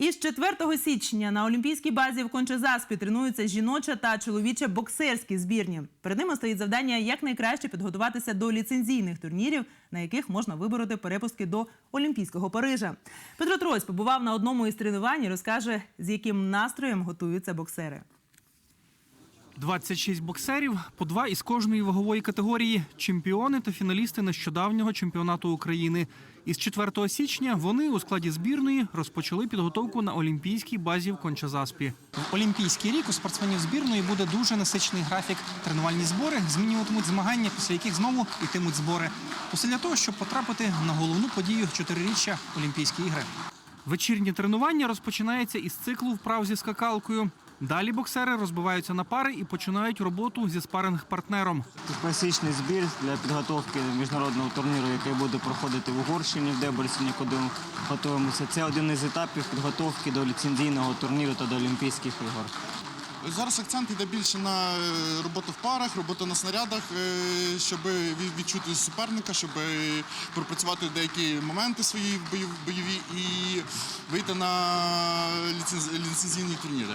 Із 4 січня на Олімпійській базі в Кончезаспі тренуються жіноча та чоловіча боксерські збірні. Перед ними стоїть завдання якнайкраще підготуватися до ліцензійних турнірів, на яких можна вибороти перепустки до Олімпійського Парижа. Петро Трось побував на одному із тренувань і розкаже, з яким настроєм готуються боксери. 26 боксерів, по два із кожної вагової категорії, чемпіони та фіналісти нещодавнього чемпіонату України. Із 4 січня вони у складі збірної розпочали підготовку на олімпійській базі в Кончазаспі. В Олімпійський рік у спортсменів збірної буде дуже насичений графік. Тренувальні збори змінюватимуть змагання, після яких знову йтимуть збори. Усе для того, щоб потрапити на головну подію чотириріччя Олімпійські ігри. Вечірнє тренування розпочинається із циклу вправ зі скакалкою. Далі боксери розбиваються на пари і починають роботу зі спаринг-партнером. Це класичний збір для підготовки міжнародного турніру, який буде проходити в Угорщині в Дебальсіні, куди ми готуємося. Це один із етапів підготовки до ліцензійного турніру та до Олімпійських ігор. Зараз акцент йде більше на е, роботу в парах, роботу на снарядах, е, щоб відчути суперника, щоб е, пропрацювати деякі моменти свої бойові і вийти на ліцензійні турніри.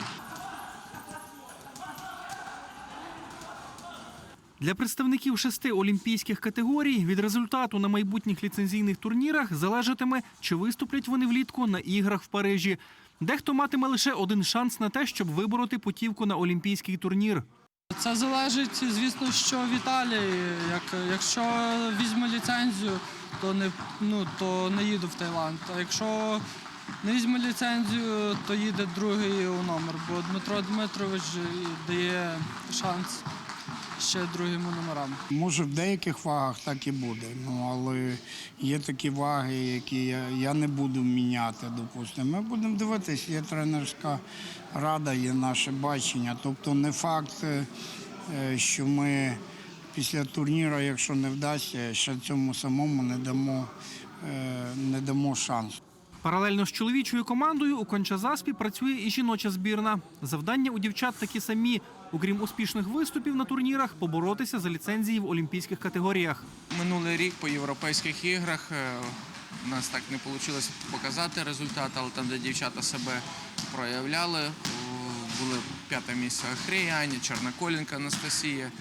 Для представників шести олімпійських категорій від результату на майбутніх ліцензійних турнірах залежатиме, чи виступлять вони влітку на іграх в Парижі. Дехто матиме лише один шанс на те, щоб вибороти путівку на олімпійський турнір. Це залежить, звісно, що в Італії. Як, якщо візьму ліцензію, то не, ну, то не їду в Таїланд. А якщо не візьму ліцензію, то їде другий у номер, бо Дмитро Дмитрович дає шанс ще другим номерам. Може, в деяких вагах так і буде. Ну але є такі ваги, які я, я не буду міняти. Допустимо. Ми будемо дивитися, є тренерська рада, є наше бачення. Тобто, не факт, е, що ми після турніру, якщо не вдасться, ще цьому самому не дамо, е, не дамо шансу. Паралельно з чоловічою командою у Кончазаспі працює і жіноча збірна. Завдання у дівчат такі самі. Окрім успішних виступів на турнірах, поборотися за ліцензії в олімпійських категоріях. Минулий рік по європейських іграх е, у нас так не вийшло показати результат, але там, де дівчата себе проявляли, були п'яте місце Ахрія, Аня, Чорноколенка Анастасія.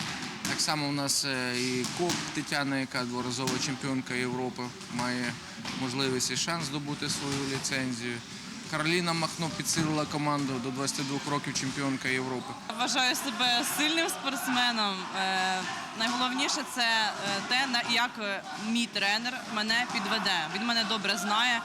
Так само у нас е, і Коп Тетяна, яка дворазова чемпіонка Європи, має можливість і шанс здобути свою ліцензію. Кароліна Махно підсилила команду до 22 років чемпіонка Європи. Вважаю себе сильним спортсменом. Е, Найголовніше це е, те, як мій тренер мене підведе. Він мене добре знає.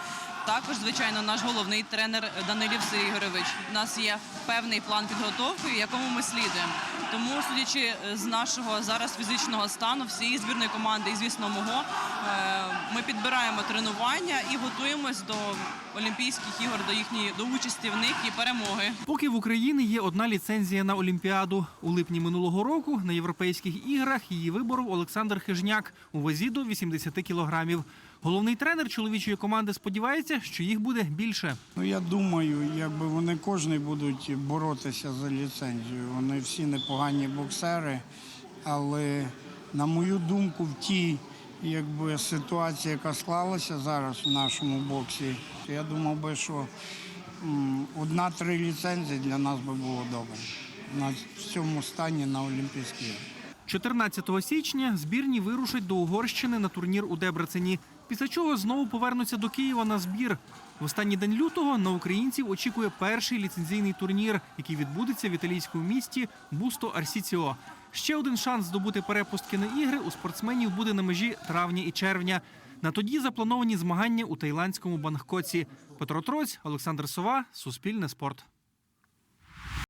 Також, звичайно, наш головний тренер Данилів Сергій Ігорович. У нас є певний план підготовки, якому ми слідуємо. Тому, судячи е, з нашого зараз фізичного стану, всієї збірної команди і, звісно, мого, е, ми підбираємо тренування і готуємось до Олімпійських ігор, до їхньої до участі в них і перемоги. Поки в Україні є одна ліцензія на Олімпіаду. У липні минулого року на європейських іграх її виборов Олександр Хижняк у вазі до 80 кілограмів. Головний тренер чоловічої команди сподівається, що їх буде більше. Ну я думаю, якби вони кожен будуть боротися за ліцензію. Вони всі непогані боксери, але на мою думку, в тій якби ситуації, яка склалася зараз в нашому боксі, я думав би, що одна-три ліцензії для нас би було добре. На цьому стані на Олімпійські. Ігри. 14 січня збірні вирушать до Угорщини на турнір у Дебрецені. Після чого знову повернуться до Києва на збір. В останній день лютого на українців очікує перший ліцензійний турнір, який відбудеться в італійському місті Бусто Арсіціо. Ще один шанс здобути перепустки на ігри у спортсменів буде на межі травня і червня. На тоді заплановані змагання у таїландському Бангкоці. Петро Троць, Олександр Сова, Суспільне спорт.